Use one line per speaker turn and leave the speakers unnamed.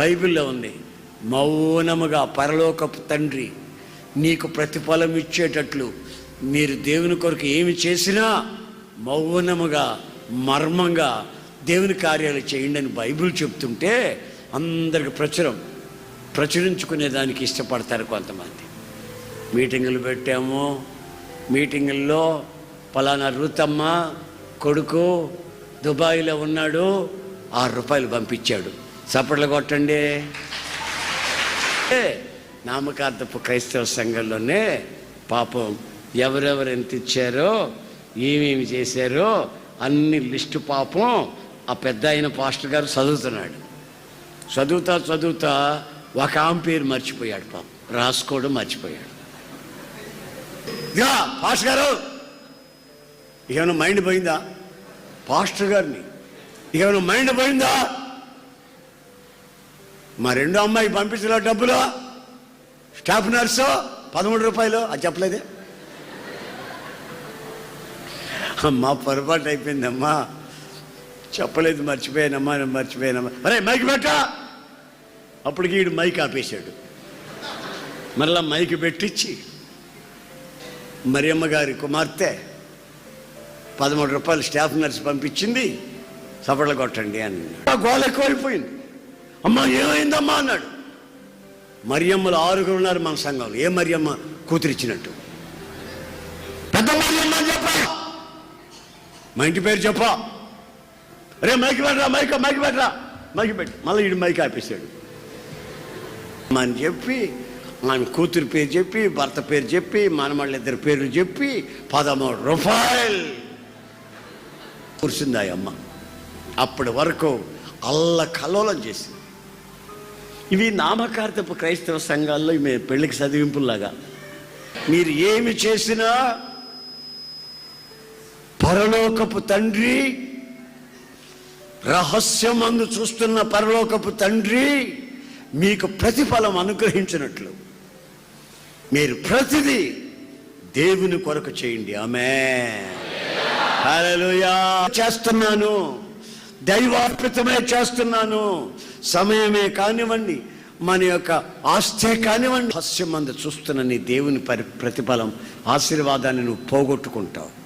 బైబిల్లో ఉంది మౌనముగా పరలోకపు తండ్రి నీకు ప్రతిఫలం ఇచ్చేటట్లు మీరు దేవుని కొరకు ఏమి చేసినా మౌనముగా మర్మంగా దేవుని కార్యాలు చేయండి అని బైబిల్ చెప్తుంటే అందరికి ప్రచురం ప్రచురించుకునే దానికి ఇష్టపడతారు కొంతమంది. మీటింగులు పెట్టాము మీటింగుల్లో పలానా రూతమ్మ కొడుకు దుబాయ్లో ఉన్నాడు ఆరు రూపాయలు పంపించాడు. చప్పట్లు కొట్టండి. ఏ, నామకార్థపు క్రైస్తవ సంఘంలోనే పాపం ఎవరెవరు ఎంత ఇచ్చారో ఏమేమి చేశారో అన్ని లిస్టు పాపం ఆ పెద్ద అయిన పాస్టర్ గారు చదువుతున్నాడు. చదువుతా చదువుతా ఒక ఆమె పేరు మర్చిపోయాడు పాపం. రాసుకోవడం మర్చిపోయాడు. ఇదిగా పాస్టర్ గారు! ఏమైనా మైండ్ పోయిందా? పాస్టర్ గారిని. ఏమైనా మైండ్ పోయిందా? మా రెండో అమ్మాయి పంపించిన డబ్బులు స్టాఫ్ నర్సు పదమూడు రూపాయలు. అది చెప్పలేదే. అమ్మా పొరపాటు అయిపోయిందమ్మా. చెప్పలేదు మర్చిపోయానమ్మా నేను మర్చిపోయానమ్మా. అరే మైక్ పెట్ట. అప్పటికి వీడు మైక్ ఆపేశాడు. మరలా మైక్ పెట్టించి మరియమ్మ గారి కుమార్తె పదమూడు రూపాయలు స్టాఫ్ నర్స్ పంపించింది సపడలు కొట్టండి అని ఆ గోల ఎక్కువైపోయింది. అమ్మా ఏమైందమ్మా అన్నాడు. మరియమ్మలు ఆరుగురు ఉన్నారు మన సంఘంలో. ఏ మరియమ్మ కూతురిచ్చినట్టు? పెద్ద మరియమ్మ అని చెప్పా. మా ఇంటి పేరు చెప్పా. రే మైకి పెట్టరా మైక మైకి పెట్టరా. మైకి పెట్టి. మళ్ళీ ఇడు మైక్ ఆపేశాడు. అని చెప్పి ఆమె కూతురు పేరు చెప్పి భర్త పేరు చెప్పి మనమళ్ళ ఇద్దరు పేర్లు చెప్పి పదమూడు రూపాయలు కూర్చుంది అమ్మ అప్పటి వరకు అల్ల కల్లోలం చేసింది. ఇవి నామకార్థపు క్రైస్తవ సంఘాల్లో ఇవి పెళ్ళికి చదివింపులాగా మీరు ఏమి చేసినా పరలోకపు తండ్రి రహస్యమందు చూస్తున్న పరలోకపు తండ్రి మీకు ప్రతిఫలం అనుగ్రహించినట్లు. మీరు ప్రతిదీ దేవుని కొరకు చేయండి. ఆమె చేస్తున్నాను. దైవార్పితమే చేస్తున్నాను. సమయమే కానివ్వండి మన యొక్క ఆస్తే కానివ్వండి. హాస్యం మంది చూస్తున్న నీ దేవుని పరి ప్రతిఫలం ఆశీర్వాదాన్ని నువ్వు పోగొట్టుకుంటావు.